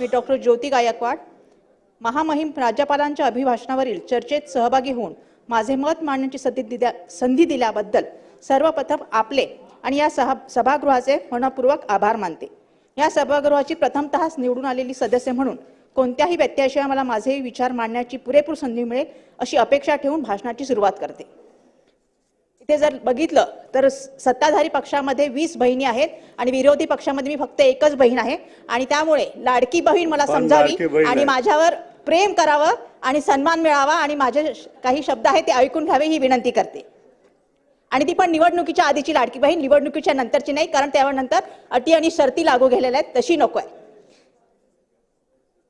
मी doctor ज्योती गायकवाड. महामहिम राज्यपालांच्या अभिभाषणावरील चर्चेत सहभागी होऊन माझे मत मांडण्याची संधी दिल्या संधी दिल्याबद्दल सर्वप्रथम आपले आणि या सहा सभागृहाचे मनपूर्वक आभार मानते. या सभागृहाची प्रथमतःच निवडून आलेली सदस्य म्हणून कोणत्याही व्यत्ययाशिवाय मला माझे विचार मांडण्याची पुरेपूर संधी मिळेल अशी अपेक्षा ठेवून भाषणाची सुरुवात करते. इथे जर बघितलं तर सत्ताधारी पक्षामध्ये वीस बहिणी आहेत आणि विरोधी पक्षामध्ये मी फक्त एकच बहीण आहे. आणि त्यामुळे लाडकी बहीण मला समजावी आणि. माझ्यावर प्रेम करावं आणि सन्मान मिळावा आणि माझे काही शब्द आहेत ते ऐकून घ्यावे ही विनंती करते. आणि ती पण निवडणुकीच्या आधीची लाडकी बहीण निवडणुकीच्या नंतरची नाही कारण त्यानंतर अटी आणि शर्ती लागू केलेल्या आहेत तशी नको आहे.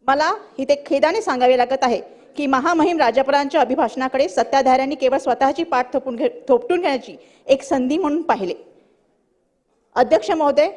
मला इथे खेदाने सांगावे लागत आहे की महामहिम राजापरांच्या अभिभाषणाकडे सत्ताधाऱ्यांनी केवळ स्वतःची पाठ थोपून घे थोपटून घेण्याची एक संधी म्हणून पाहिले. अध्यक्ष महोदय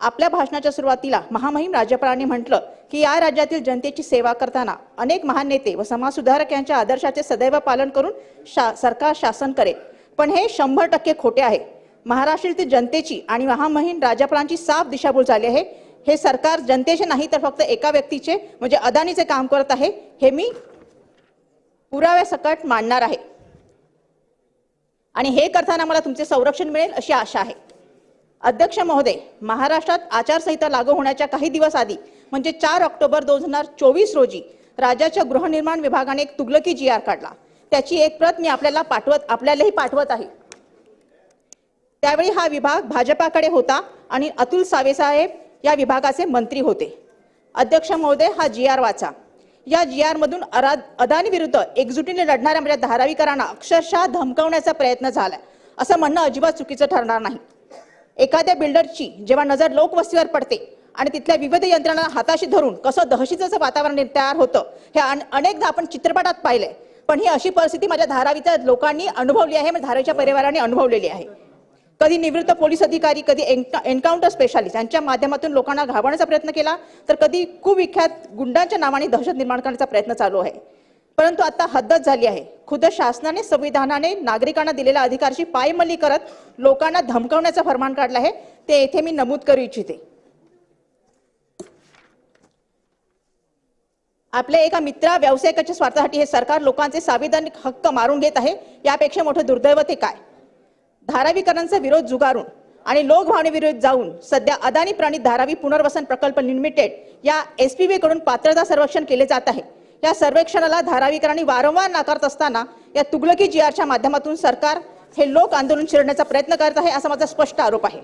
आपल्या भाषणाच्या सुरुवातीला महामहिम राज्यपालांनी म्हटलं की या राज्यातील जनतेची सेवा करताना अनेक महान नेते व समाजसुधारक यांच्या आदर्शाचे सदैव पालन करून शा सरकार शासन करेल. पण हे शंभर टक्के खोटे आहे. महाराष्ट्रातील जनतेची आणि महामहिम राज्यपालांची साफ दिशाभूल झाली आहे. हे सरकार जनतेचे नाही तर फक्त एका व्यक्तीचे म्हणजे अदानीचे काम करत आहे हे मी पुराव्यासकट मांडणार आहे. आणि हे करताना मला तुमचे संरक्षण मिळेल अशी आशा आहे. अध्यक्ष महोदय महाराष्ट्रात आचारसंहिता लागू होण्याच्या काही दिवस आधी म्हणजे चार ऑक्टोबर दोन हजार चोवीस रोजी राज्याच्या गृहनिर्माण विभागाने एक तुगलकी जी आर काढला. त्याची एक प्रत मी आपल्याला पाठवत आपल्यालाही पाठवत आहे. त्यावेळी हा विभाग भाजपाकडे होता आणि अतुल सावेसाहेब या विभागाचे मंत्री होते. अध्यक्ष महोदय हा जी आर वाचा. या जी आर मधून अदानी विरुद्ध एकजुटीने लढणाऱ्या माझ्या धारावीकरांना अक्षरशः धमकावण्याचा प्रयत्न झाला असं म्हणणं अजिबात चुकीचं ठरणार नाही. एखाद्या बिल्डरची जेव्हा नजर लोकवस्तीवर पडते आणि तिथल्या विविध यंत्रणा हाताशी धरून कसं दहशतीचं वातावरण तयार होतं हे अन- अनेकदा आपण चित्रपटात पाहिलंय. पण ही अशी परिस्थिती माझ्या धारावीच्या लोकांनी अनुभवली आहे माझ्या धारावीच्या परिवाराने अनुभवलेली आहे. कधी निवृत्त पोलीस अधिकारी कधी एन्काउंटर स्पेशालिस्ट यांच्या माध्यमातून लोकांना घाबरण्याचा प्रयत्न केला तर कधी कुविख्यात गुंडांच्या नावाने दहशत निर्माण करण्याचा प्रयत्न चालू आहे. परंतु आता हद्दच झाली आहे. खुद्द शासनाने संविधानाने नागरिकांना दिलेल्या अधिकारची पायमल्ली करत लोकांना धमकवण्याचा फरमान काढला आहे ते येथे मी नमूद करू इच्छिते. आपल्या एका मित्रा व्यावसायिकाच्या स्वार्थासाठी हे सरकार लोकांचे संविधानिक हक्क मारून घेत आहे यापेक्षा मोठं दुर्दैव ते काय? धारावीकरांचा विरोध जुगारून आणि लोकभावनेविरोध जाऊन सध्या अदानी प्राणी धारावी पुनर्वसन प्रकल्प लिमिटेड या एस पी कडून पात्रता सर्वेक्षण केले जात आहे. या सर्वेक्षणाला धारावीकरांनी वारंवार नाकारत असताना या तुगलकी जी आरच्या माध्यमातून सरकार हे लोक आंदोलन चिरण्याचा प्रयत्न करत आहे असा माझा स्पष्ट आरोप आहे.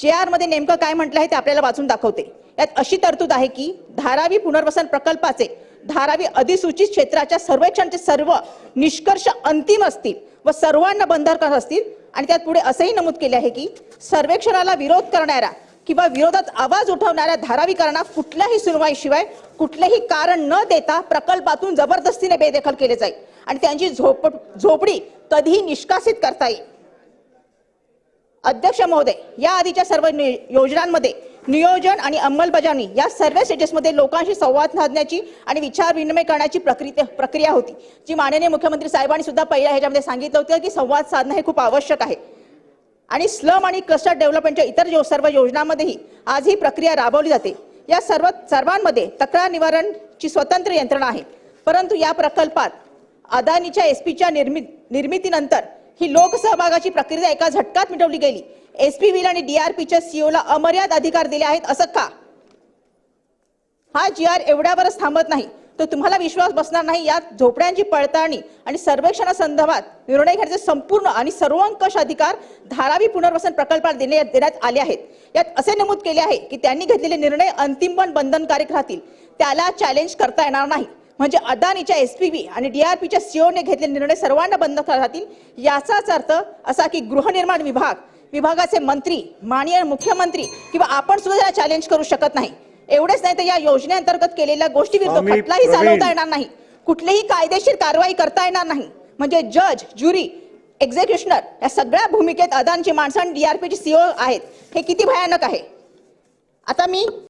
जे आरमध्ये नेमकं काय म्हटलं आहे ते आपल्याला वाचून दाखवते. यात अशी तरतूद आहे की धारावी पुनर्वसन प्रकल्पाचे धारावी अधिसूचित क्षेत्राच्या सर्वेक्षणचे सर्व निष्कर्ष अंतिम असतील व सर्वांना बंधनकारक असतील आणि त्यात पुढे असंही नमूद केले आहे की सर्वेक्षणाला विरोध करणाऱ्या किंवा विरोधात आवाज उठवणाऱ्या धारावीकरांना कुठल्याही सुनवाईशिवाय कुठलेही कारण न देता प्रकल्पातून जबरदस्तीने बेदखल केले जाईल आणि त्यांची झोप झोपडी कधीही निष्कासित करता येईल. अध्यक्ष महोदय या आधीच्या सर्व योजनांमध्ये नियोजन आणि अंमलबजावणी या सर्व स्टेजेसमध्ये लोकांशी संवाद साधण्याची आणि विचार विनिमय करण्याची प्रक्रिया प्रक्रिया होती. जी माननीय मुख्यमंत्री साहेबांनी सुद्धा पहिल्या ह्याच्यामध्ये सांगितलं होतं की संवाद साधणं हे खूप आवश्यक आहे. आणि स्लम आणि क्लस्टर डेव्हलपमेंटच्या इतर जो सर्व योजनांमध्येही आज ही प्रक्रिया राबवली जाते. या सर्व सर्वांमध्ये तक्रार निवारणची स्वतंत्र यंत्रणा आहे. परंतु या प्रकल्पात अदानीच्या एस पीच्या निर्मि निर्मितीनंतर ही लोकसहभागाची प्रक्रिया एका झटकात मिटवली गेली. एसपीबीला आणि डीआरपीच्या सीओला अमर्याद अधिकार दिले आहेत असं का? हा जी आर एवढ्यावरच थांबत नाही. तो तुम्हाला विश्वास बसणार नाही. यात झोपड्यांची पडताळणी आणि सर्वेक्षणासंदर्भात निर्णय घेण्याचे संपूर्ण आणि सर्वंकष अधिकार धारावी पुनर्वसन प्रकल्पात देणे- देण्यात आले आहेत. यात असे नमूद केले आहे की त्यांनी घेतलेले निर्णय अंतिम पण बंधनकारक राहतील. त्याला चॅलेंज करता येणार नाही. म्हणजे अदानीच्या एस पी व्ही आणि डीआरपीच्या सीओने घेतलेले निर्णय सर्वांना बंधनकारक राहतील याचाच अर्थ असा की गृहनिर्माण विभाग विभागाचे मंत्री माननीय मुख्यमंत्री किंवा आपण सुद्धा त्याला चॅलेंज करू शकत नाही. एवढेच नाही तर या योजनेअंतर्गत केलेल्या गोष्टी विरुद्ध खटलाही प्रवीण. चालवता येणार नाही. कुठलीही कायदेशीर कारवाई करता येणार नाही. म्हणजे जज ज्युरी एक्झिक्युशनर या सगळ्या भूमिकेत अदानची माणसं आणि डीआरपीची सीओ आहेत. हे किती भयानक आहे. आता मी